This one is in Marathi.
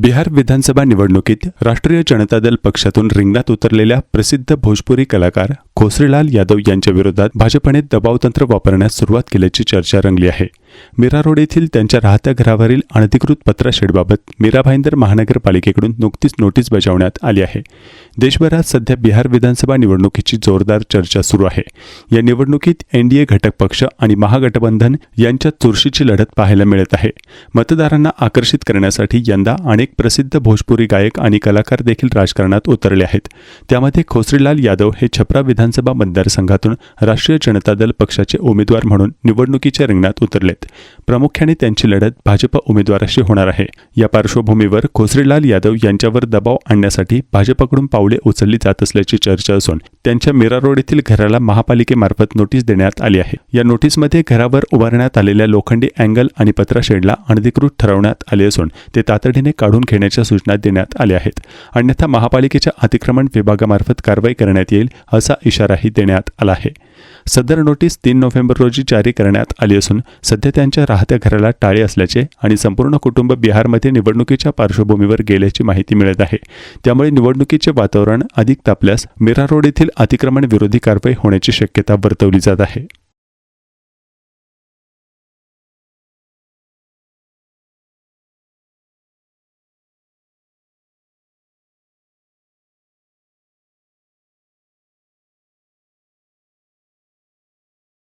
बिहार विधानसभा निवडणुकीत राष्ट्रीय जनता दल पक्षातून रिंगणात उतरलेल्या प्रसिद्ध भोजपुरी कलाकार खोसरीलाल यादव यांच्या विरोधात भाजपने दबावतंत्र वापरण्यास सुरुवात केल्याची चर्चा रंगली आहे. मीरा रोड येथील त्यांच्या राहत्या घरावरील अनधिकृत पत्राशेडबाबत मीरा भाईंदर महानगरपालिकेकडून नुकतीच नोटीस बजावण्यात आली आहे. देशभरात सध्या बिहार विधानसभा निवडणुकीची जोरदार चर्चा सुरू आहे. या निवडणुकीत एनडीए घटक पक्ष आणि महागठबंधन यांच्यात चुरशीची लढत पाहायला मिळत आहे. मतदारांना आकर्षित करण्यासाठी यंदा अनेक प्रसिद्ध भोजपुरी गायक आणि कलाकार देखील राजकारणात उतरले आहेत. त्यामध्ये खोसरीलाल यादव हे छपरा विधान विधानसभा मतदारसंघातून राष्ट्रीय जनता दल पक्षाचे उमेदवार म्हणून निवडणुकीच्या रिंगणात उतरलेत. प्रामुख्याने त्यांची लढत भाजप उमेदवाराशी होणार आहे. या पार्श्वभूमीवर खोसरीलाल यादव यांच्यावर दबाव आणण्यासाठी भाजपकडून पावले उचलली जात असल्याची चर्चा असून त्यांच्या मीरा रोड येथील घराला महापालिकेमार्फत नोटीस देण्यात आली आहे. या नोटीसमध्ये घरावर उभारण्यात आलेल्या लोखंडी अँगल आणि पत्राशेडला अनधिकृत ठरवण्यात आले असून ते तातडीने काढून घेण्याच्या सूचना देण्यात आल्या आहेत. अन्यथा महापालिकेच्या अतिक्रमण विभागामार्फत कारवाई करण्यात येईल असा इशाराही देण्यात आला आहे. सदर नोटीस तीन नोव्हेंबर रोजी जारी करण्यात आली असून सध्या त्यांच्या राहत्या घराला टाळे असल्याचे आणि संपूर्ण कुटुंब बिहारमध्ये निवडणुकीच्या पार्श्वभूमीवर गेल्याची माहिती मिळत आहे. त्यामुळे निवडणुकीचे वातावरण अधिक तापल्यास मीरा रोड येथील अतिक्रमण विरोधी कारवाई होण्याची शक्यता वर्तवली जात आहे.